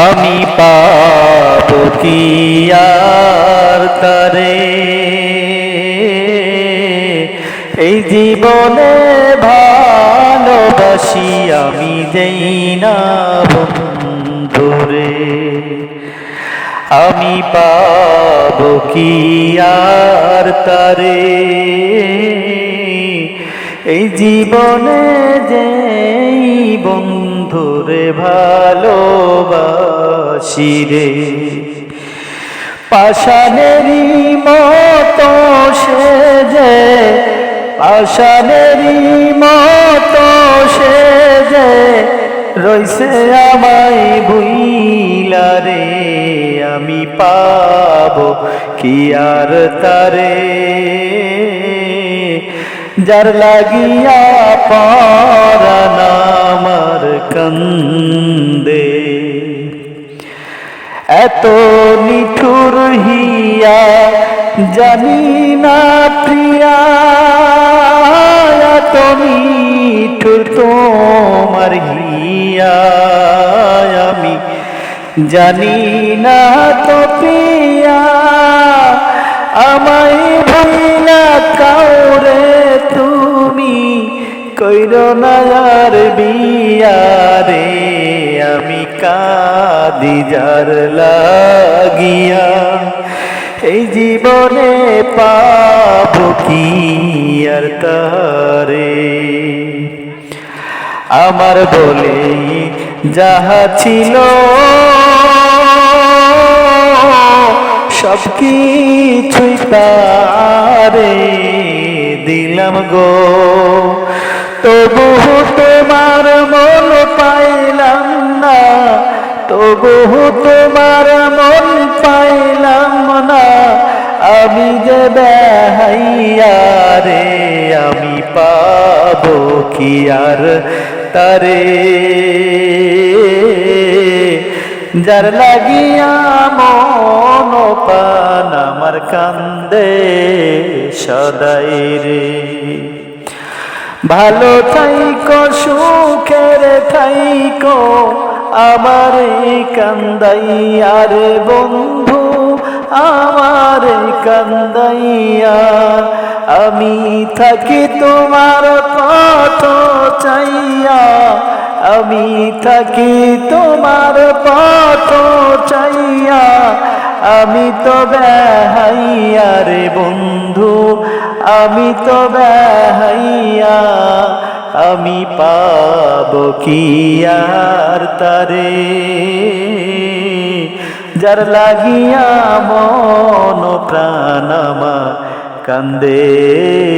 আমি পাব কি তারে এই জীবনে ভালোবাসি আমি যেই না বন্ধুরে আমি পাব কি আর তারে এই জীবনে যেই বন্ধুরে ভালোবাসি রে। পাশানেরই মতো সে যে পাশানেরই মতো সে যে রইছে আমায় বুইলা রে, আমি পাব কি আর তারে? যার লাগিয়া পরাণ আমার কান্দে। এত নিঠুর হিয়া জানি না প্রিয়া, এত নিঠুর তোমার হিয়া আমি জানি না তো প্রিয়া, আমায় কাউরে তুমি কইর না আর বিয়া রে আমি কাদি যার লাগিয়া। এই জীবনে পাব কি আর তারে? আমার বলে যাহা ছিল সব কিছুই তারে দিলাম গো। তবু তোমার মন পাইলাম না। তবু তোমার মন পাইলাম না। আমি যে বেহাইয়া রে, আমি পাবো কি আর তারে? যার লাগিয়া মন পান আমার কান্দে সদাই রে। ভালো থাইকো, সুখের থাইকো, আমার কান্দাইয়া রে বন্ধু, আমার কান্দাইয়া। আমি থাকি তোমার পথ চাইয়া, আমি থাকি তোমার পথ চাইয়া। আমি তো বেহাইয়া রে বন্ধু আমি তো বেহাইয়া আমি পাব কি আর তারে? যার লাগিয়া মন প্রাণামা কান্দে।